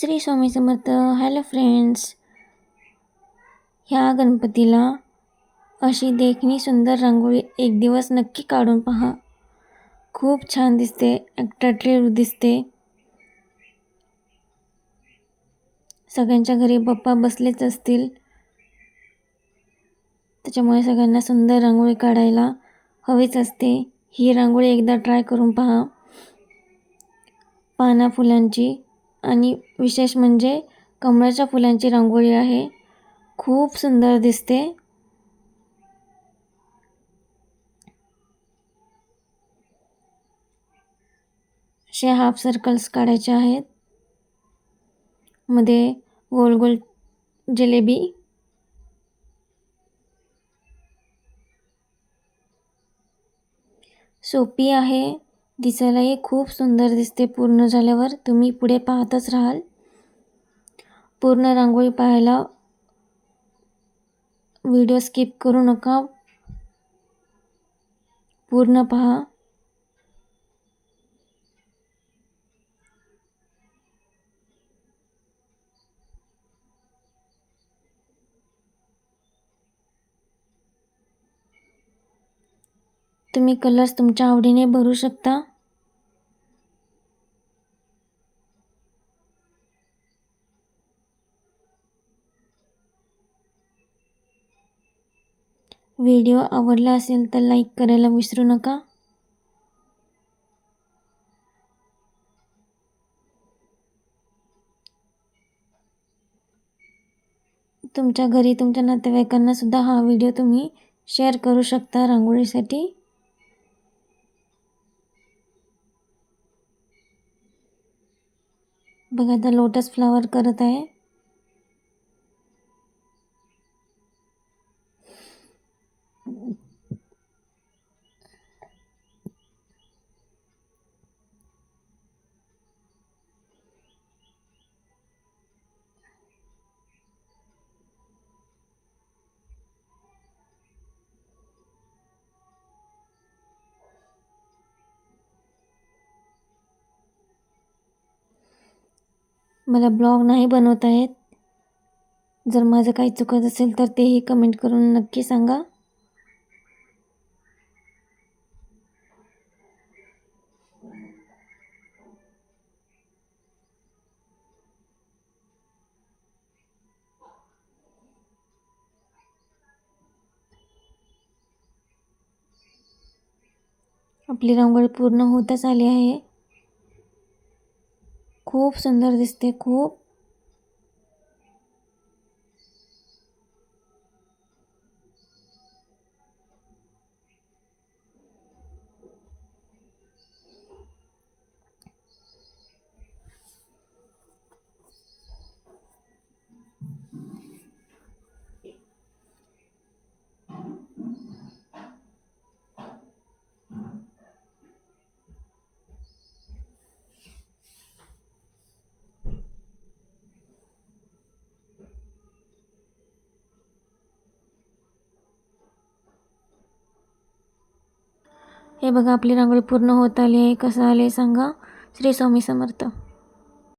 Shri Swami Samarth. Hello friends ह्या गणपतीला अशी देखणी सुंदर रांगोळी एक दिवस नक्की काढून पहा. खूप छान दिसते. ॲट्रॅक्टिव्ह दिसते. सगळ्यांच्या घरी बाप्पा बसलेच असतील. त्याच्यामुळे सगळ्यांना सुंदर रांगोळी काढायला हवीच असते. ही रांगोळी एकदा ट्राय करून पहा. पाना फुलांची आणि विशेष म्हणजे कमळाच्या फुलांची रांगोळी आहे. खूप सुंदर दिसते. असे हाफ सर्कल्स काढायचे आहेत. मध्ये गोल गोल जिलेबी. सोपी आहे. दिसायलाही खूप सुंदर दिसते पूर्ण झाल्यावर. तुम्ही पुढे पाहतच राहाल. पूर्ण रांगोळी पाहायला व्हिडिओ स्किप करू नका. पूर्ण पहा. तुम्ही कलर्स तुमच्या आवडीने भरू शकता. व्हिडिओ आवडला असेल तर लाईक करायला विसरू नका. तुमच्या घरी तुमच्या नातेवाईकांना सुद्धा हा व्हिडिओ तुम्ही शेअर करू शकता रांगोळीसाठी. बघा आता लोटस फ्लावर करत आहे. मला ब्लॉग नाही बनवता येत. जर माझं काही चुकत असेल तर तेही कमेंट करून नक्की सांगा. आपली रांगोळी पूर्ण होतच आली आहे. खूप सुंदर दिसते खूप हे बघा आपली रांगोळी पूर्ण होत आली आहे. कसं आले सांगा? श्री स्वामी समर्थ.